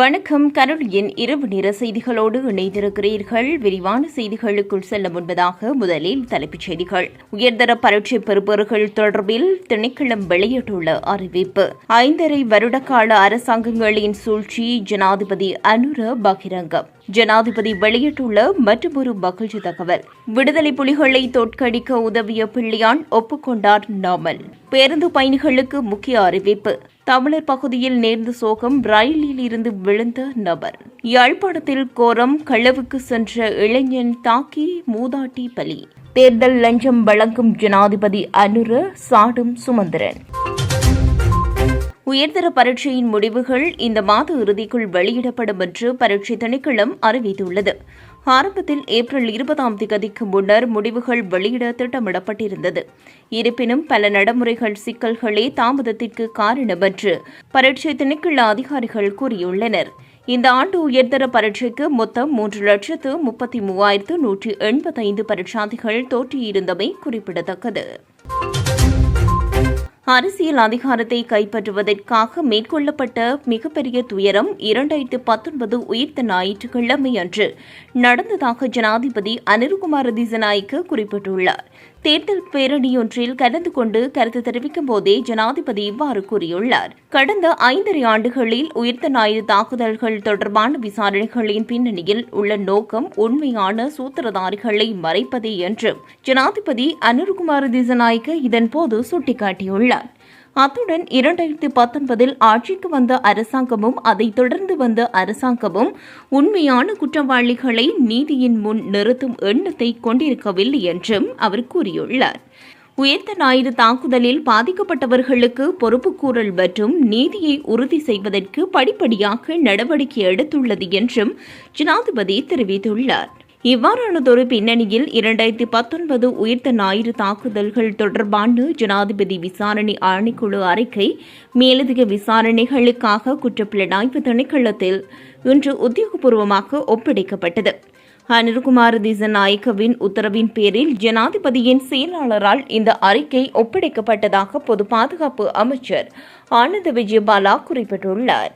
வணக்கம். கருளியின் இரவு நேர செய்திகளோடு இணைந்திருக்கிறீர்கள். விரிவான செய்திகளுக்குள் செல்ல முன்பதாக முதலில் தலைப்புச் செய்திகள். உயர்தர பரீட்சை பெறுபவர்கள் தொடர்பில் திணைக்களம் வெளியிட்டுள்ள அறிவிப்பு. ஐந்தரை வருடகால அரசாங்கங்களின் சூழ்ச்சி ஜனாதிபதி அனுர பகிரங்கம். ஜனாதிபதி வெளியிட்டுள்ள மற்றொரு மகிழ்ச்சி தகவல். விடுதலை புலிகளை தோற்கடிக்க உதவிய பிள்ளையான் ஒப்புக்கொண்டார் நாமல். பேருந்து பயணிகளுக்கு முக்கிய அறிவிப்பு. தமிழர் பகுதியில் நேர்ந்த சோகம் ரயிலில் இருந்து விழுந்த நபர். யாழ்ப்பாணத்தில் கோரம் களவுக்கு சென்ற இளைஞன் தாக்கி மூதாட்டி பலி. தேர்தல் லஞ்சம் வழங்கும் ஜனாதிபதி அனுர சாடும் சுமந்திரன். உயர்தர பரீட்சையின் முடிவுகள் இந்த மாத இறுதிக்குள் வெளியிடப்படும் என்று பரீட்சை திணைக்களம் அறிவித்துள்ளது. ஆரம்பத்தில் ஏப்ரல் இருபதாம் திகதிக்கு முன்னர் முடிவுகள் வெளியிட திட்டமிடப்பட்டிருந்தது. இருப்பினும் பல நடைமுறைகள் சிக்கல்களே தாமதத்திற்கு காரணம் என்று பரீட்சை திணைக்கள அதிகாரிகள் கூறியுள்ளனர். இந்த ஆண்டு உயர்தர பரீட்சைக்கு மொத்தம் மூன்று லட்சத்து முப்பத்தி மூவாயிரத்து நூற்றி எண்பத்தைந்து பரீட்சார்த்திகள் தோற்றியிருந்தமை குறிப்பிடத்தக்கது. அரசியல் அதிகாரத்தை கைப்பற்றுவதற்காக மேற்கொள்ளப்பட்ட மிகப்பெரிய துயரம் இரண்டாயிரத்து பத்தொன்பது உயிர்த்த ஞாயிற்றுக்கிழமை அன்று நடந்ததாக ஜனாதிபதி அனிருகுமார் திசநாய்க்கு குறிப்பிட்டுள்ளார். தேர்தல் பேரணியொன்றில் கலந்து கொண்டு கருத்து தெரிவிக்கும் போதே ஜனாதிபதி இவ்வாறு கூறியுள்ளார். கடந்த ஐந்தரை ஆண்டுகளில் உயிர்த்த ஞாயிறு தாக்குதல்கள் தொடர்பான விசாரணைகளின் பின்னணியில் உள்ள நோக்கம் உண்மையான சூத்திரதாரிகளை மறைப்பதே என்றும் ஜனாதிபதி அனுர்குமார் திசநாயக்க இதன்போது சுட்டிக்காட்டியுள்ளார். அத்துடன் இரண்டாயிரத்தி பத்தொன்பதில் ஆட்சிக்கு வந்த அரசாங்கமும் அதைத் தொடர்ந்து வந்த அரசாங்கமும் உண்மையான குற்றவாளிகளை நீதியின் முன் நிறுத்தும் எண்ணத்தை கொண்டிருக்கவில்லை என்றும் அவர் கூறியுள்ளார். உயர்த்த ஞாயிறு தாக்குதலில் பாதிக்கப்பட்டவர்களுக்கு பொறுப்புக்கூறல் மற்றும் நீதியை உறுதி செய்வதற்கு படிப்படியாக நடவடிக்கை எடுத்துள்ளது என்றும் ஜனாதிபதி தெரிவித்துள்ளார். இவ்வாறானதொரு பின்னணியில் இரண்டாயிரத்தி பத்தொன்பது உயிர்த்த ஞாயிறு தாக்குதல்கள் தொடர்பான ஜனாதிபதி விசாரணை ஆணைக்குழு அறிக்கை மேலதிக விசாரணைகளுக்காக குற்றப்புலனாய்வு திணைக்களத்தில் இன்று உத்தியோகபூர்வமாக ஒப்படைக்கப்பட்டது. அனில்குமார் திசநாயக்கவின் உத்தரவின் பேரில் ஜனாதிபதியின் செயலாளரால் இந்த அறிக்கை ஒப்படைக்கப்பட்டதாக பொது பாதுகாப்பு அமைச்சர் ஆனந்த விஜயபாலா குறிப்பிட்டுள்ளார்.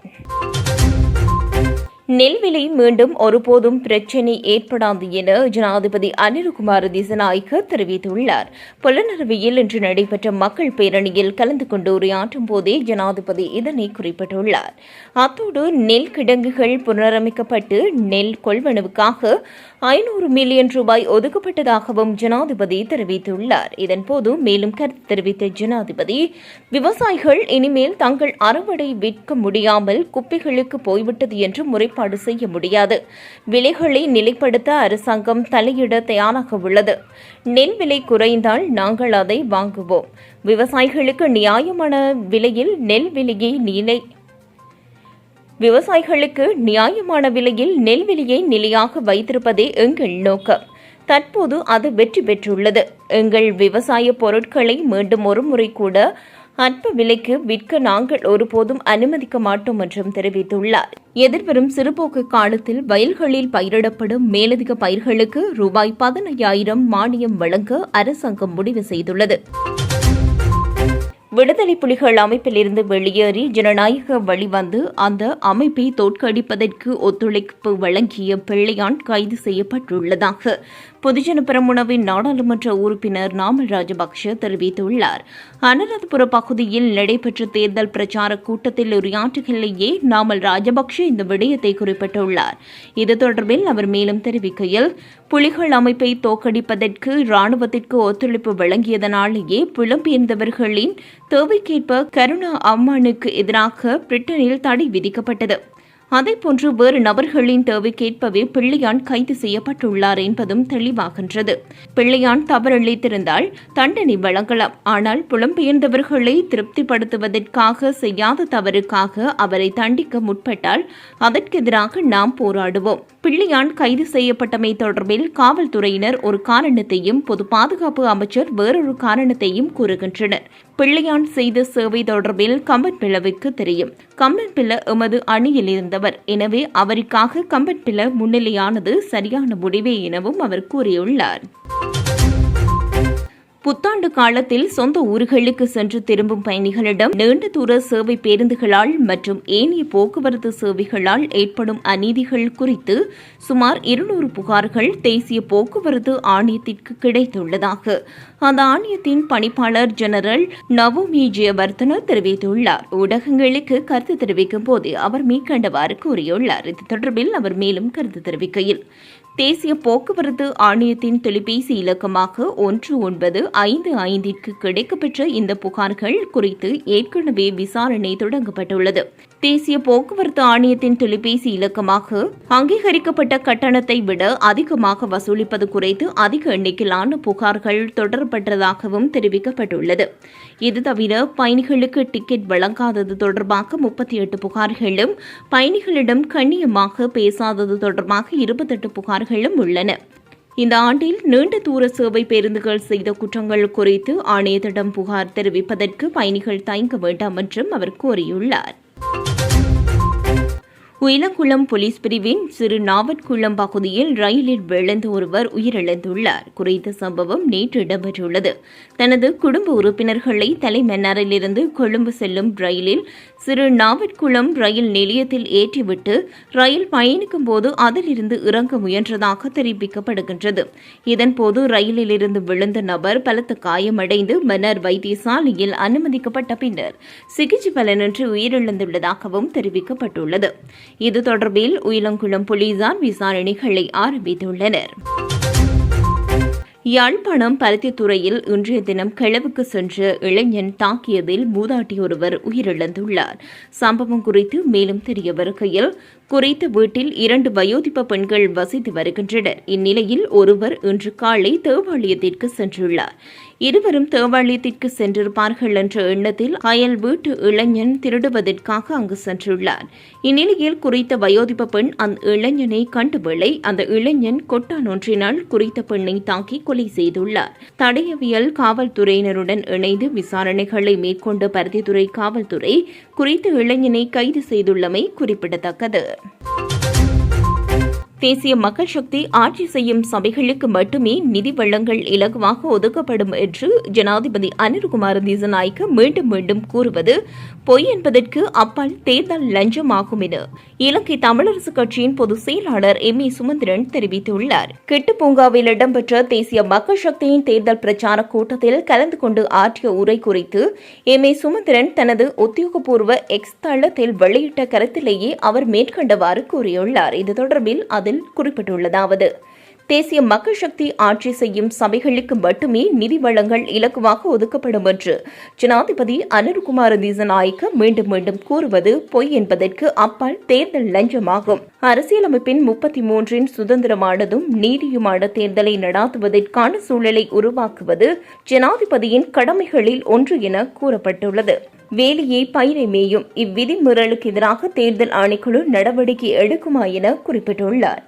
நெல் விலை மீண்டும் ஒருபோதும் பிரச்சினை ஏற்படாது என ஜனாதிபதி அனில்குமார் திசநாயக்க தெரிவித்துள்ளார். புலனறுவியில் இன்று நடைபெற்ற மக்கள் பேரணியில் கலந்து கொண்டு உரையாற்றும் போதே ஜனாதிபதி இதனை குறிப்பிட்டுள்ளார். அத்தோடு நெல் கிடங்குகள் புனரமைக்கப்பட்டு நெல் கொள்வனவுக்காக ஐநூறு மில்லியன் ரூபாய் ஒதுக்கப்பட்டதாகவும் ஜனாதிபதி தெரிவித்துள்ளார். இதன்போது மேலும் கருத்து தெரிவித்த ஜனாதிபதி விவசாயிகள் இனிமேல் தங்கள் அறுவடை விற்க முடியாமல் குப்பைகளுக்கு போய்விட்டது என்று முறைப்பாடு ஏற்பாடு செய்ய முடியாது. விலைகளை நிலைப்படுத்த அரசாங்கம் தலையிட தயாராக உள்ளது. நெல் விலை குறைந்தால் நாங்கள் அதை வாங்குவோம். விவசாயிகளுக்கு நியாயமான விலையில் நெல் விலையை நிலை விவசாயிகளுக்கு நியாயமான விலையில் நெல் விலையை நிலையாக வைத்திருப்பதே எங்கள் நோக்கம். தற்போது அது வெற்றி பெற்றுள்ளது. எங்கள் விவசாய பொருட்களை மீண்டும் ஒருமுறை கூட அற்ப விலைக்கு விற்க நாங்கள் ஒருபோதும் அனுமதிக்க மாட்டோம் என்றும் தெரிவித்துள்ளார். எதிர்வரும் சிறுபோக்கு காலத்தில் வயல்களில் பயிரிடப்படும் மேலதிக பயிர்களுக்கு ரூபாய் பதினையாயிரம் மானியம் வழங்க அரசாங்கம் முடிவு செய்துள்ளது. விடுதலை புலிகள் அமைப்பிலிருந்து வெளியேறி ஜனநாயக வழிவந்து அந்த அமைப்பை தோற்கடிப்பதற்கு ஒத்துழைப்பு வழங்கிய பிள்ளையான் கைது செய்யப்பட்டுள்ளதாக பொதுஜன பெரமுனவின் நாடாளுமன்ற உறுப்பினர் நாமல் ராஜபக்ஷ தெரிவித்துள்ளார். அனுராதபுர பகுதியில் நடைபெற்ற தேர்தல் பிரச்சார கூட்டத்தில் உரையாற்றுகையிலேயே நாமல் ராஜபக்ஷ இந்த விடயத்தை குறிப்பிட்டுள்ளார். இது தொடர்பில் அவர் மேலும் தெரிவிக்கையில் புலிகள் அமைப்பை தோற்கடிப்பதற்கு ராணுவத்திற்கு ஒத்துழைப்பு வழங்கியதனாலேயே புலம்பெயர்ந்தவர்களின் தேவைக்கேற்ப கருணா அம்மானுக்கு எதிராக பிரிட்டனில் தடை விதிக்கப்பட்டது. அதேபோன்று வேறு நபர்களின் தேவைக்கேற்பவே பிள்ளையான் கைது செய்யப்பட்டுள்ளார் என்பதும் தெளிவாகின்றது. பிள்ளையான் தவறளித்திருந்தால் தண்டனை வழங்கலாம். ஆனால் புலம்பெயர்ந்தவர்களை திருப்திப்படுத்துவதற்காக செய்யாத தவறுக்காக அவரை தண்டிக்க முற்பட்டால் அதற்கெதிராக நாம் போராடுவோம். பிள்ளையான் கைது செய்யப்பட்டமை தொடர்பில் காவல்துறையினர் ஒரு காரணத்தையும் பொது பாதுகாப்பு அமைச்சர் வேறொரு காரணத்தையும் கூறுகின்றனர். பிள்ளையான் செய்த சேவை தொடர்பில் கம்பன் பிளவுக்கு தெரியும். கம்பன் பிள்ள எமது அணியில் இருந்தவர். எனவே அவருக்காக கம்பன் பிள்ள முன்னிலையானது சரியான முடிவே எனவும் அவர் கூறியுள்ளார். புத்தாண்டு காலத்தில் சொந்த ஊர்களுக்கு சென்று திரும்பும் பயணிகளிடம் நீண்ட தூர சேவை பேருந்துகளால் மற்றும் ஏனைய போக்குவரத்து சேவைகளால் ஏற்படும் அநீதிகள் குறித்து சுமார் இருநூறு புகார்கள் தேசிய போக்குவரத்து ஆணையத்திற்கு கிடைத்துள்ளதாக அந்த ஆணையத்தின் பணிப்பாளர் ஜெனரல் நவோமி ஜெயவர்தன தெரிவித்துள்ளார். ஊடகங்களுக்கு கருத்து தெரிவிக்கும் போது அவர் மேற்கண்டவாறு கூறியுள்ளார். இது தொடர்பில் அவர் மேலும் கருத்து தெரிவிக்கையில் தேசிய போக்குவரத்து ஆணையத்தின் தொலைபேசி இலக்கமாக ஒன்று ஒன்பது ஐந்து ஐந்திற்கு கிடைக்கப்பெற்ற இந்த புகார்கள் குறித்து ஏற்கனவே விசாரணை தொடங்கப்பட்டுள்ளது. தேசிய போக்குவரத்து ஆணையத்தின் தொலைபேசி இலக்கமாக அங்கீகரிக்கப்பட்ட கட்டணத்தை விட அதிகமாக வசூலிப்பது குறித்து அதிக எண்ணிக்கையிலான புகார்கள் தொடரப்பட்டதாகவும் தெரிவிக்கப்பட்டுள்ளது. இது தவிர பயணிகளுக்கு டிக்கெட் வழங்காதது தொடர்பாக முப்பத்தி எட்டு புகார்களும் பயணிகளிடம் கண்ணியமாக பேசாதது தொடர்பாக இருபத்தெட்டு புகார்களும் உள்ளன. இந்த ஆண்டில் நீண்ட தூர சேவை பேருந்துகள் செய்த குற்றங்கள் குறித்து ஆணையத்திடம் புகார் தெரிவிப்பதற்கு பயணிகள் தயங்க வேண்டாம் என்றும் அவர் கூறியுள்ளார். உயிலங்குளம் போலீஸ் பிரிவின் சிறு நாவட்குளம் பகுதியில் ரயிலில் விழுந்து ஒருவர் உயிரிழந்துள்ளார். குறித்த சம்பவம் நேற்று இடம்பெற்றுள்ளது. தனது குடும்ப உறுப்பினர்களை தலைமன்னாரிலிருந்து கொழும்பு செல்லும் ரயிலில் சிறு நாவட்குளம் ரயில் நிலையத்தில் ஏற்றிவிட்டு ரயில் பயணிக்கும் போது அதிலிருந்து இறங்க முயன்றதாக தெரிவிக்கப்படுகின்றது. இதன்போது ரயிலிலிருந்து விழுந்த நபர் பலத்த காயமடைந்து மன்னர் வைத்தியசாலையில் அனுமதிக்கப்பட்ட பின்னர் சிகிச்சை பலனின்றி உயிரிழந்துள்ளதாகவும் தெரிவிக்கப்பட்டுள்ளது. இது தொடர்பில் உயிலங்குளம் போலீசார் விசாரணைகளை ஆரம்பித்துள்ளனர். யாழ்ப்பாணம் பருத்தித்துறையில் இன்றைய தினம் கிழவுக்கு சென்ற இளைஞன் தாக்கியதில் மூதாட்டி ஒருவர் உயிரிழந்துள்ளார். சம்பவம் குறித்து மேலும் தெரிய வருகையில் குறித்த வீட்டில் இரண்டு வயோதிப பெண்கள் வசித்து வருகின்றனர். இந்நிலையில் ஒருவர் இன்று காலை தேவாலயத்திற்கு சென்றுள்ளார். இருவரும் தேவாலயத்திற்கு சென்றிருப்பார்கள் என்ற எண்ணத்தில் அயல் வீட்டு இளைஞன் திருடுவதற்காக அங்கு சென்றுள்ளார். இந்நிலையில் குறித்த வயோதிப பெண் அந்த இளைஞனை கண்டுவேளை அந்த இளைஞன் கொட்டான் ஒன்றினால் குறித்த பெண்ணை தாக்கி கொலை செய்துள்ளார். தடயவியல் காவல்துறையினருடன் இணைந்து விசாரணைகளை மேற்கொண்ட பருத்தித்துறை காவல்துறை குறித்த இளைஞனை கைது செய்துள்ளமை குறிப்பிடத்தக்கது. 嗯 தேசிய மக்கள் சக்தி ஆட்சி செய்யும் சபைகளுக்கு மட்டுமே நிதி வளங்கள் இலகுவாக ஒதுக்கப்படும் என்று ஜனாதிபதி அனில்குமார் திசநாய்க்கு மீண்டும் மீண்டும் கூறுவது பொய் என்பதற்கு அப்பால் தேர்தல் லஞ்சமாகும் என இலங்கை தமிழரசு கட்சியின் பொதுச் செயலாளர் எம் ஏ சுமந்திரன் தெரிவித்துள்ளார். கிட்டு பூங்காவில் இடம்பெற்ற தேசிய மக்கள் சக்தியின் தேர்தல் பிரச்சார கூட்டத்தில் கலந்து கொண்டு ஆற்றிய உரை குறித்து எம் ஏ சுமந்திரன் தனது உத்தியோகபூர்வ எக்ஸ் தளத்தில் வெளியிட்ட கருத்திலேயே அவர் மேற்கண்டவாறு கூறியுள்ளார். இது தொடர்பில் அதில் குறிப்பிட்டுள்ளதாவது. தேசிய மக்கள் சக்தி ஆட்சி செய்யும் சபைகளுக்கு மட்டுமே நிதி வளங்கள் இலக்குவாக ஒதுக்கப்படும் என்று ஜனாதிபதி அனுர்குமார் தீசநாயக்க மீண்டும் மீண்டும் கூறுவது பொய் என்பதற்கு அப்பால் தேர்தல் லஞ்சமாகும். அரசியலமைப்பின் முப்பத்தி மூன்றின் சுதந்திரமானதும் நீதியுமான தேர்தலை நடாத்துவதற்கான சூழலை உருவாக்குவது ஜனாதிபதியின் கடமைகளில் ஒன்று என கூறப்பட்டுள்ளது. வேலியை பயிரை மேயும். இவ்விதிமுறலுக்கு எதிராக தேர்தல் ஆணைக்குழு நடவடிக்கை எடுக்குமா என குறிப்பிட்டுள்ளார்.